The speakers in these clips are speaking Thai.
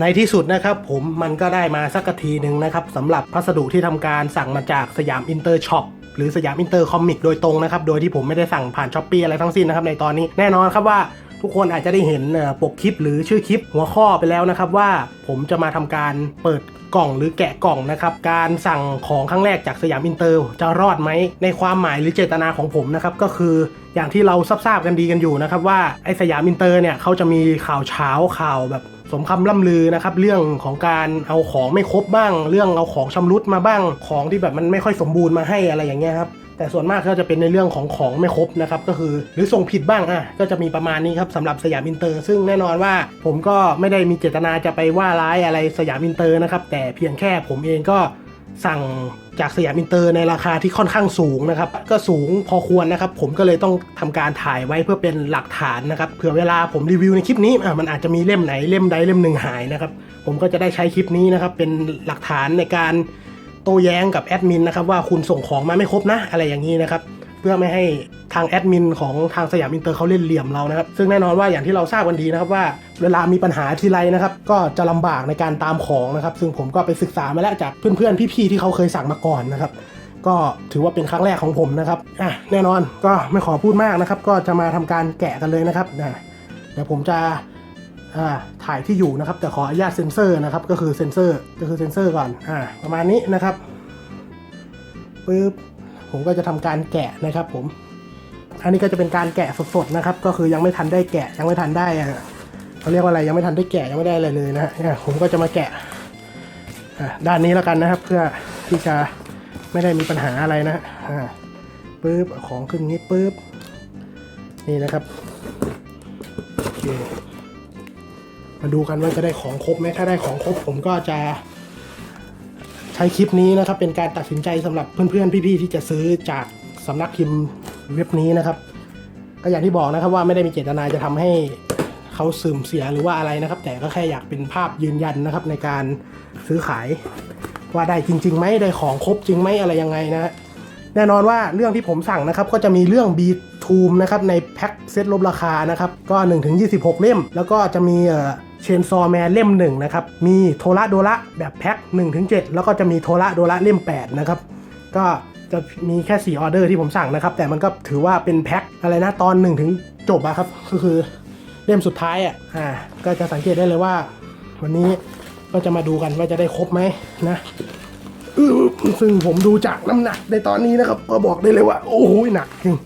ในที่สุดนะครับผมมันก็ได้มาสักทีหนึ่งนะครับสำหรับพัสดุที่ทำการสั่งมาจากสยามอินเตอร์ช็อปหรือสยามอินเตอร์คอมิกโดยตรงนะครับ โดยที่ผมไม่ได้สั่งผ่านช้อปปี้อะไรทั้งสิ้นนะครับในตอนนี้แน่นอนครับว่าทุกคนอาจจะได้เห็นปกคลิปหรือชื่อคลิปหัวข้อไปแล้วนะครับว่าผมจะมาทำการเปิดกล่องหรือแกะกล่องนะครับการสั่งของครั้งแรกจากสยามอินเตอร์จะรอดไหมในความหมายหรือเจตนาของผมนะครับก็คืออย่างที่เราทราบกันดีกันอยู่นะครับว่าไอสยามอินเตอร์เนี่ยเขาจะมีข่าวเช้าข่าวแบบ สมคำล่ำลือนะครับ เรื่องของการเอาของไม่ครบบ้าง เรื่องเอาของชำรุดมาบ้าง ของที่แบบมันไม่ค่อยสมบูรณ์มาให้อะไรอย่างเงี้ยครับแต่ส่วนมากก็จะเป็นในเรื่องของของไม่ครบนะครับก็คือหรือส่งผิดบ้างอะก็จะมีประมาณนี้ครับสำหรับสยามอินเตอร์ ซึ่งแน่นอนว่าผมก็ไม่ได้มีเจตนาจะไปว่าร้ายอะไรสยามอินเตอร์นะครับแต่เพียงแค่ผมเองก็สั่ง จากสยามอินเตอร์ในราคาที่ค่อนข้างสูงนะครับ ก็สูงพอควรนะครับ ผมก็เลยต้องทำการถ่ายไว้เพื่อเป็นหลักฐานนะครับเผื่อเวลาผมรีวิวในคลิปนี้มันอาจจะมีเล่มไหนเล่มใดเล่มหนึ่งหายนะครับ ผมก็จะได้ใช้คลิปนี้นะครับ เป็นหลักฐานในการโต้แย้งกับแอดมินนะครับว่าคุณส่งของมาไม่ครบนะ อะไรอย่างนี้นะครับ พื่อไม่ให้ทางแอดมินของทางสยามอินเตอร์เขาเล่นเหลี่ยมเรานะครับ ซึ่งแน่นอนว่าอย่างที่เราทราบกันดีนะครับว่าเวลามีปัญหาทีไรนะครับ ก็จะลำบากในการตามของนะครับ ซึ่งผมก็ไปศึกษามาแล้วจากเพื่อนๆพี่ๆที่เขาเคยสั่งมาก่อนนะครับก็ถือว่าเป็นครั้งแรกของผมนะครับอะแน่นอนก็ไม่ขอพูดมากนะครับ ก็จะมาทำการแกะกันเลยนะครับนะเดี๋ยวผมจะอ่าถ่ายที่อยู่นะครับ แต่ขออนุญาตเซ็นเซอร์นะครับ ก็คือเซ็นเซอร์ก็คือเซ็นเซอร์ก่อนอ่าประมาณนี้นะครับปึ๊บ ผมก็จะทำการแกะนะครับผม อันนี้ก็จะเป็นการแกะสดๆนะครับ ก็คือยังไม่ทันได้แกะยังไม่ทันได้อะเขาเรียกว่าอะไรยังไม่ทันได้แกะยังไม่ได้อะไรเลยนะฮะเนี่ยผมก็จะมาแกะอะด้านนี้แล้วกันนะครับ เพื่อที่จะไม่ได้มีปัญหาอะไรนะอ่าปึ๊บของขึ้นนี้ปึ๊บนี่นะครับโอเคมาดูกันว่าจะได้ของครบไหมถ้าได้ของครบผมก็จะ ใช้คลิปนี้นะครับเป็นการตัดสินใจสำหรับเพื่อนๆพี่ๆที่จะซื้อจากสำนักพิมพ์เว็บนี้นะครับ ก็อย่างที่บอกนะครับว่าไม่ได้มีเจตนาจะทำให้เขาเสื่อมเสียหรือว่าอะไรนะครับ แต่ก็แค่อยากเป็นภาพยืนยันนะครับในการซื้อขาย ว่าได้จริงๆไหมได้ของครบจริงไหมอะไรยังไงนะฮะแน่นอนว่าเรื่องที่ผมสั่งนะครับก็จะมีเรื่อง b ีทูมนะครับในแพ็คเซตลดราคานะครับก็1ถึง26 เล่ม แล้วก็จะมี เชนซอแมนเล่มหนึ่งนะครับ มีโทระโดระแบบแพ็ค1ถึง7แล้วก็จะมีโทระโดระเล่ม 8 นะครับ ก็จะมีแค่ 4 ออเดอร์ที่ผมสั่งนะครับ แต่มันก็ถือว่าเป็นแพ็คอะไรนะตอน 1 ถึงจบอะครับ ก็คือเล่มสุดท้ายอะอ่าก็จะสังเกตได้เลยว่า วันนี้ก็จะมาดูกันว่าจะได้ครบไหมนะซึ่งผมดูจากน้ำหนักในตอนนี้นะครับ ก็บอกได้เลยว่า โอ้โหหนักจริง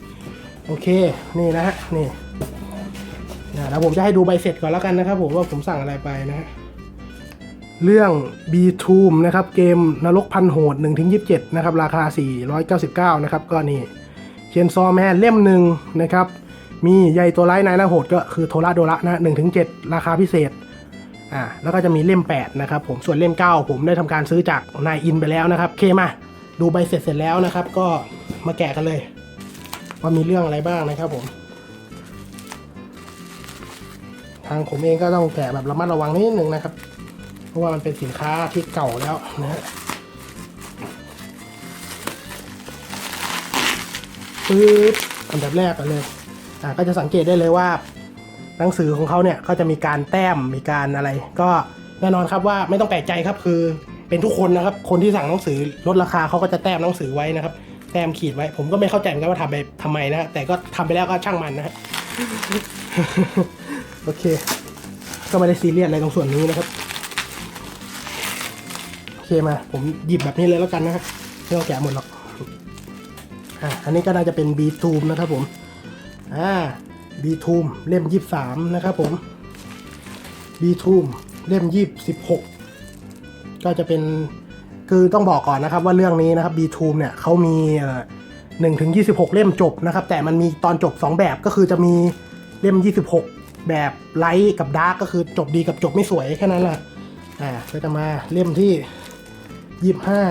โอเค นี่นะฮะนี่ นะแล้วผมจะให้ดูใบเสร็จก่อนแล้วกันนะครับผมว่าผมสั่งอะไรไปนะฮะเรื่อง b t o m นะครับ เกมนรกพันโหด1ถึง27 นะครับ ราคา 499 นะครับ ก็นี่เชนซอแมนเล่มหนึ่งนะครับ มีใยตัวไร้นายน้าโหดก็คือโทระโดระนะ1ถึง7ราคาพิเศษอ่าแล้วก็จะมีเล่ม 8 นะครับผมส่วนเล่ม 9 ผมได้ทำการซื้อจากนายอินไปแล้วนะครับเคมาดูใบเสร็จเสร็จแล้วนะครับ ก็มาแกะกันเลย ว่ามีเรื่องอะไรบ้างนะครับผม ทางผมเองก็ต้องแกะแบบระมัดระวังนิดนึงนะครับ เพราะว่ามันเป็นสินค้าที่เก่าแล้วนะฮะปึ๊บอันดับแรกกันเลยอ่าก็จะสังเกตได้เลยว่า หนังสือของเขาเนี่ยก็จะมีการแต้มมีการอะไร ก็แน่นอนครับว่าไม่ต้องแปลกใจครับคือเป็นทุกคนนะครับ คนที่สั่งหนังสือลดราคาเขาก็จะแต้มหนังสือไว้นะครับ แต้มขีดไว้ ผมก็ไม่เข้าใจเหมือนกันว่าทำไปทำไมนะฮะแต่ก็ทำไปแล้วก็ช่างมันนะฮะ โอเค ก็ไม่ได้ซีเรียสอะไรตรงส่วนนี้นะครับ โอเคมา ผมหยิบแบบนี้เลยแล้วกันนะฮะไม่ต้องแกะหมดหรอก อะอันนี้ก็น่าจะเป็น B ทูมนะครับผม อ่า B ทูมเล่มยี่สามนะครับผม B ทูมเล่มยี่สิบหกก็จะเป็นคือต้องบอกก่อนนะครับว่าเรื่องนี้นะครับ B ทูมเนี่ยเขามีหนึ่งถึงยี่สิบหกเล่มจบนะครับ แต่มันมีตอนจบสองแบบก็คือจะมีเล่มยี่สิบหก แบบไลท์กับดาร์กก็คือจบดีกับจบไม่สวยแค่นั้นแหละอ่าก็จะมาเล่มที่ยี่ห้า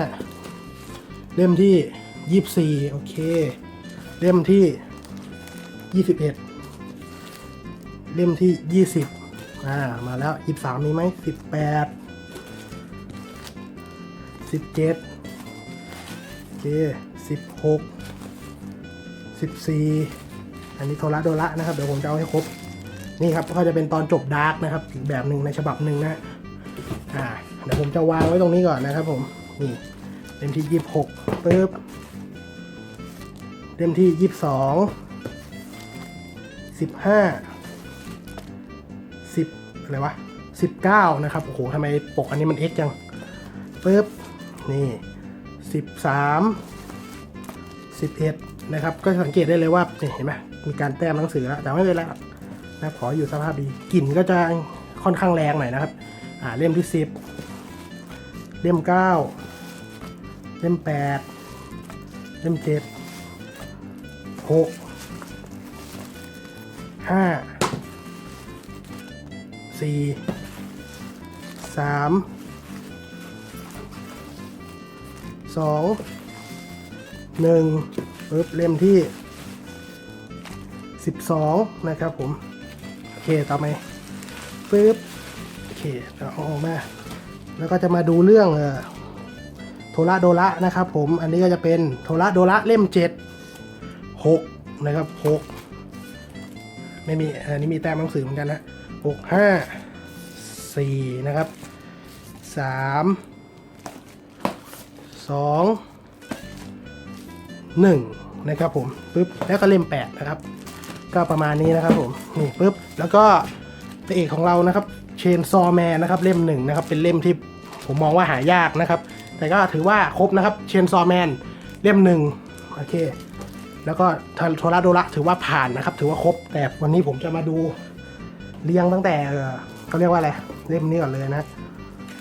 เล่มที่ยี่สี่โอเค เล่มที่ยี่สิบเอ็ดเล่มที่ยี่สิบอ่า มาแล้วยี่สามมีไหมสิบแปดสิบเจ็ดโอเคสิบหกสิบสี่อันนี้โทระโดระนะครับ เดี๋ยวผมจะเอาให้ครบ นี่ครับก็จะเป็นตอนจบดาร์กนะครับอีกแบบหนึ่งในฉบับหนึ่งนะอ่าเดี๋ยวผมจะวางไว้ตรงนี้ก่อนนะครับผมนี่เล่มที่ยี่สิบหกปึ๊บเล่มที่ยี่สิบสองสิบห้าสิบอะไรวะสิบเก้านะครับโอ้โหทำไมปกอันนี้มัน X จังปึ๊บนี่สิบสามสิบเอ็ดนะครับ ก็สังเกตได้เลยว่านี่เห็นไหมมีการแต้มหนังสือแล้วแต่ไม่เป็นไร หรอกนะขออยู่สภาพดีกลิ่นก็จะค่อนข้างแรงหน่อยนะครับอ่าเล่มที่สิบเล่มเก้าเล่มแปดเล่มเจ็ดหกห้าสี่สามสองหนึ่งปึ๊บเล่มที่สิบสองนะครับผม เคต่อไปปึ๊บโอเคเอาออกมา แล้วก็จะมาดูเรื่องเอ่อโทระโดระนะครับ ผมอันนี้ก็จะเป็นโทระโดระเล่มเจ็ดหกนะครับหกไม่มีอันนี้มีแต้มหนังสือเหมือนกันนะหกห้าสี่นะครับสามสองหนึ่งนะครับผมปึ๊บแล้วก็เล่มแปดนะครับ ก็ประมาณนี้นะครับผมนี่ปึ๊บแล้วก็พระเอกของเรานะครับเชนซอแมนนะครับเล่มหนึ่งนะครับเป็นเล่มที่ผมมองว่าหายากนะครับ แต่ก็ถือว่าครบนะครับเชนซอแมนเล่มหนึ่งโอเค แล้วก็โทราโดระถือว่าผ่านนะครับ ถือว่าครบแต่วันนี้ผมจะมาดูเรียงตั้งแต่เอ่อเขาเรียกว่าอะไรเล่มนี้ก่อนเลยนะ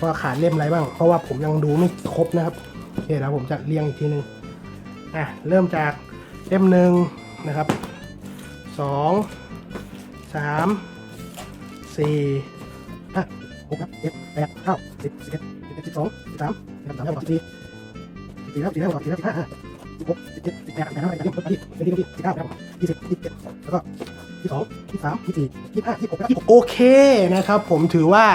ว่าขาดเล่มอะไรบ้าง เพราะว่าผมยังดูไม่ครบนะครับโอเคแล้วผมจะเรียงอีกทีหนึ่งอะเริ่มจากเล่มหนึ่งนะครับ สองสามสี่ห้าหกครับเจ็ดแปดเก้าสิบสิบเอ็ดสิบเอ็ดสิบสองสิบสามสิบสามสิบสี่สิบสี่แล้วสี่แล้วสี่แล้วสิบห้าสิบหกสิบเจ็ดสิบแปดแปดห้าแปดเก้ายี่สิบยี่สิบสิบเก้ายี่สิบยี่สิบเจ็ดแล้วก็ยี่สิบสองยี่สิบสามยี่สิบสี่ยี่สิบห้ายี่สิบหกยี่สิบโอเคนะครับผมถือว่า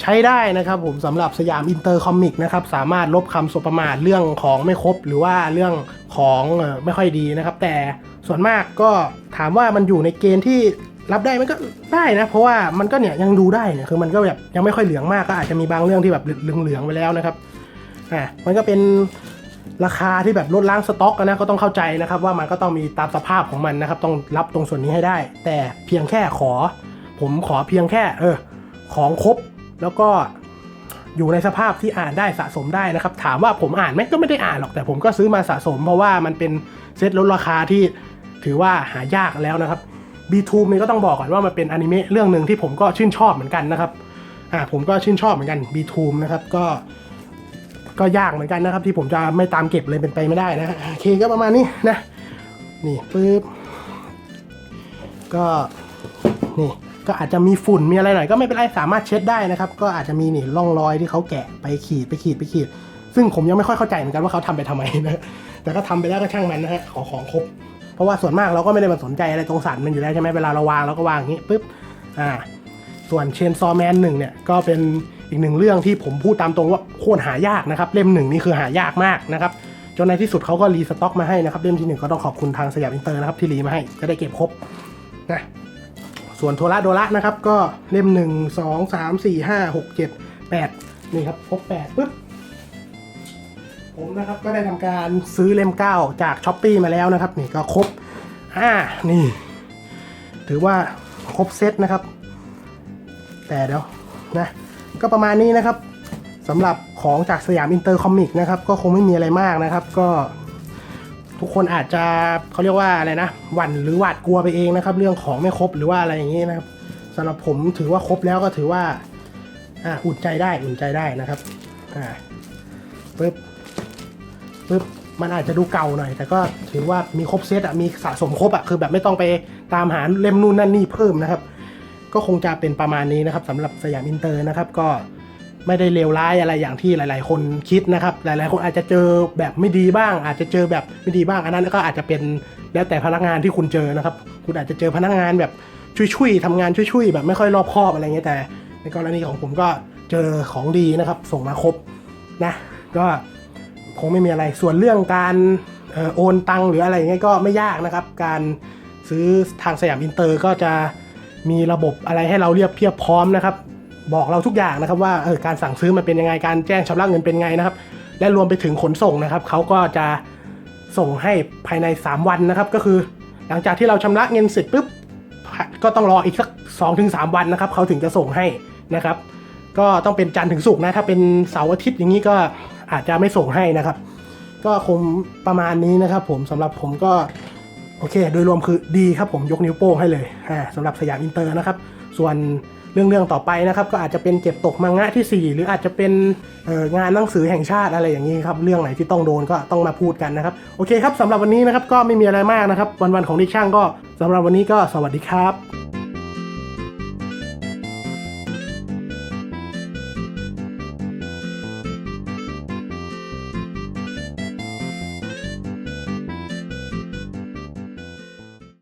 ใช้ได้นะครับผมสำหรับสยามอินเตอร์คอมิกนะครับสามารถลบคำสบประมาทเรื่องของไม่ครบ หรือว่าเรื่องของไม่ค่อยดีนะครับ แต่ส่วนมากก็ถามว่ามันอยู่ในเกณฑ์ที่รับได้มันก็ได้นะ เพราะว่ามันก็เนี่ยยังดูได้เนี่ยคือมันก็แบบยังไม่ค่อยเหลืองมากก็อาจจะมีบางเรื่องที่แบบเหลืองๆไปแล้วนะครับอ่ามันก็เป็นราคาที่แบบลดล้างสต็อกนะก็ต้องเข้าใจนะครับ ว่ามันก็ต้องมีตามสภาพของมันนะครับ ต้องรับตรงส่วนนี้ให้ได้ แต่เพียงแค่ขอ ผมขอเพียงแค่ เออ ของครบ แล้วก็อยู่ในสภาพที่อ่านได้สะสมได้นะครับ ถามว่าผมอ่านไหมก็ไม่ได้อ่านหรอกแต่ผมก็ซื้อมาสะสม เพราะว่ามันเป็นเซตลดราคาที่ถือว่าหายากแล้วนะครับ B2 นี่ก็ต้องบอกก่อนว่ามันเป็นอนิเมะเรื่องหนึ่งที่ผมก็ชื่นชอบเหมือนกันนะครับอ่าผมก็ชื่นชอบเหมือนกัน B2 นะครับก็ก็ยากเหมือนกันนะครับ ที่ผมจะไม่ตามเก็บเลยเป็นไปไม่ได้นะโอเคก็ประมาณนี้นะนี่ปึ๊บก็นี่ ก็อาจจะมีฝุ่นมีอะไรหน่อยก็ไม่เป็นไรสามารถเช็ดได้นะครับ ก็อาจจะมีนี่ร่องรอยที่เขาแกะไปขีดไปขีดไปขีด ซึ่งผมยังไม่ค่อยเข้าใจเหมือนกันว่าเขาทำไปทำไมนะแต่ก็ทำไปแล้วก็ช่างมันนะฮะขอของครบเพราะว่าส่วนมากเราก็ไม่ได้มาสนใจอะไรตรงสันมันอยู่แล้วใช่ไหมเวลาเราวางเราก็วางอย่างนี้ปุ๊บอ่าส่วนเชนซอแมนหนึ่งเนี่ยก็เป็นอีกหนึ่งเรื่องที่ผมพูดตามตรงว่าโคตรหายากนะครับ เล่มหนึ่งนี่คือหายากมากนะครับจนในที่สุดเขาก็รีสต็อกมาให้นะครับเล่มที่หนึ่งก็ต้องขอบคุณทางสยามอินเตอร์นะครับที่รีมาให้จะได้เก็บครบนะ ส่วนโทระโดระนะครับก็เล่มหนึ่งสองสามสี่ห้าหกเจ็ดแปดนี่ครับครบแปดปุ๊บผมนะครับก็ได้ทำการซื้อเล่มเก้าจากช้อปปีมาแล้วนะครับ นี่ก็ครบอ่านี่ ถือว่าครบเซตนะครับ แต่เดี๋ยวนะก็ประมาณนี้นะครับสำหรับของจากสยามอินเตอร์คอมิกนะครับ ก็คงไม่มีอะไรมากนะครับ ก็ ทุกคนอาจจะเขาเรียกว่าอะไรนะหวั่นหรือหวาดกลัวไปเองนะครับ เรื่องของไม่ครบหรือว่าอะไรอย่างนี้นะครับสำหรับผมถือว่าครบแล้วก็ถือว่าอ่าอุ่นใจได้อุ่นใจได้นะครับอ่าปึ๊บปึ๊บมันอาจจะดูเก่าหน่อย แต่ก็ถือว่ามีครบเซตอะมีสะสมครบอะคือแบบไม่ต้องไปตามหาเล่มนู่นนั่นนี่เพิ่มนะครับ ก็คงจะเป็นประมาณนี้นะครับสำหรับสยามอินเตอร์นะครับ ก็ ไม่ได้เลวร้ายอะไรอย่างที่หลาย ๆ คนคิดนะครับ หลาย ๆ คนอาจจะเจอแบบไม่ดีบ้าง อาจจะเจอแบบไม่ดีบ้าง อันนั้นก็อาจจะเป็นแล้วแต่พนักงานที่คุณเจอนะครับ คุณอาจจะเจอพนักงานแบบช่วยๆทำงานช่วยๆแบบไม่ค่อยรอบคอบอะไรเงี้ยแต่ ในกรณีของผมก็เจอของดีนะครับ ส่งมาครบนะ ก็คงไม่มีอะไรส่วนเรื่องการออโอนตังหรืออะไรเงี้ยก็ไม่ยากนะครับ การซื้อทางสยามอินเตอร์ก็จะมีระบบอะไรให้เราเรียบเพียบพร้อมนะครับ บอกเราทุกอย่างนะครับว่าเออการสั่งซื้อมันเป็นยังไงการแจ้งชำระเงินเป็นไงนะครับ และรวมไปถึงขนส่งนะครับเขาก็จะส่งให้ภายใน 3 วันนะครับ ก็คือหลังจากที่เราชำระเงินเสร็จปุ๊บก็ต้องรออีกสัก 2-3 วันนะครับเขาถึงจะส่งให้นะครับ ก็ต้องเป็นจันทร์ถึงศุกร์นะถ้าเป็นเสาร์อาทิตย์อย่างนี้ก็อาจจะไม่ส่งให้นะครับ ก็คงประมาณนี้นะครับ ผมสำหรับผมก็โอเค โดยรวมคือดีครับผมยกนิ้วโป้งให้เลยอ่าสำหรับสยามอินเตอร์นะครับ ส่วน เรื่องเรื่องต่อไปนะครับก็อาจจะเป็นเก็บตกมังงะที่ 4 หรืออาจจะเป็นงานหนังสือแห่งชาติอะไรอย่างนี้ครับเรื่องไหนที่ต้องโดนก็ต้องมาพูดกันนะครับโอเคครับสำหรับวันนี้นะครับก็ไม่มีอะไรมากนะครับวันๆของดิช่างก็สำหรับวันนี้ก็สวัสดีครับ